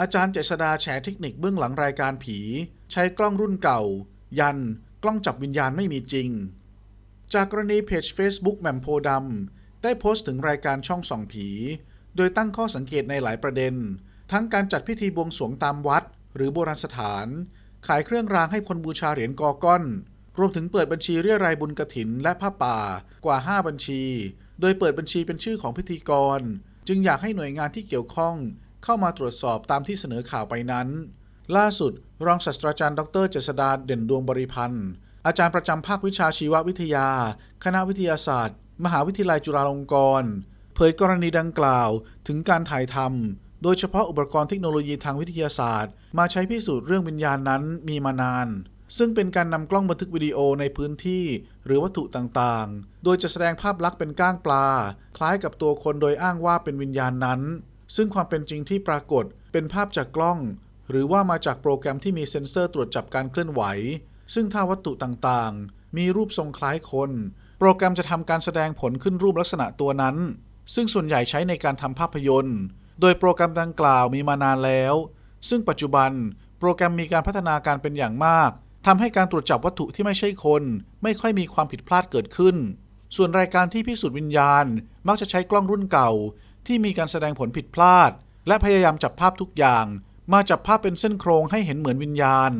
อาจารย์เจษดาแฉเทคนิคเบื้องหลังรายการผี ใช้กล้องรุ่นเก่า ยัน กล้องจับวิญญาณไม่มีจริง จากกรณีเพจ Facebook แหม่มโพดำได้โพสต์ถึงรายการช่องส่องผี โดยตั้งข้อสังเกตในหลายประเด็น ทั้งการจัดพิธีบวงสรวงตามวัด หรือโบราณสถาน ขายเครื่องรางให้คนบูชาเหรียญกอก้อน รวมถึงเปิดบัญชีเรียรายบุญกระถินและผ้าป่ากว่า 5 บัญชี โดยเปิดบัญชีเป็นชื่อของพิธีกร จึงอยากให้หน่วยงานที่เกี่ยวข้อง เข้ามาตรวจสอบตามที่เสนอข่าวไปนั้น ล่าสุด รองศาสตราจารย์ดรเจษดาเด่นดวงบริพันธ์ อาจารย์ประจำภาควิชาชีววิทยา คณะวิทยาศาสตร์ มหาวิทยาลัยจุฬาลงกรณ์เผยกรณีดังกล่าวถึงการถ่ายทำโดยเฉพาะอุปกรณ์เทคโนโลยีทางวิทยาศาสตร์ มาใช้พิสูจน์เรื่องวิญญาณนั้นมีมานาน ซึ่งเป็นการนำกล้องบันทึกวิดีโอในพื้นที่ หรือวัตถุต่างๆ โดยจะแสดงภาพลักษณ์เป็นก้างปลา คล้ายกับตัวคนโดยอ้างว่าเป็นวิญญาณนั้น ซึ่งความเป็นจริงที่ปรากฏเป็นภาพจากกล้อง หรือว่ามาจากโปรแกรมที่มีเซ็นเซอร์ตรวจจับการเคลื่อนไหว ซึ่งถ้าวัตถุต่างๆ มีรูปทรงคล้ายคน โปรแกรมจะทำการแสดงผลขึ้นรูปลักษณะตัวนั้น ซึ่งส่วนใหญ่ใช้ในการทำภาพยนตร์ โดยโปรแกรมดังกล่าวมีมานานแล้ว ซึ่งปัจจุบันโปรแกรมมีการพัฒนาการเป็นอย่างมากทำให้การตรวจจับวัตถุที่ไม่ใช่คน ไม่ค่อยมีความผิดพลาดเกิดขึ้น ส่วนรายการที่พิสูจน์วิญญาณ มักจะใช้กล้องรุ่นเก่า ที่มีการแสดงผลผิดพลาด และพยายามจับภาพทุกอย่าง มาจับภาพเป็นเส้นโครงให้เห็นเหมือนวิญญาณ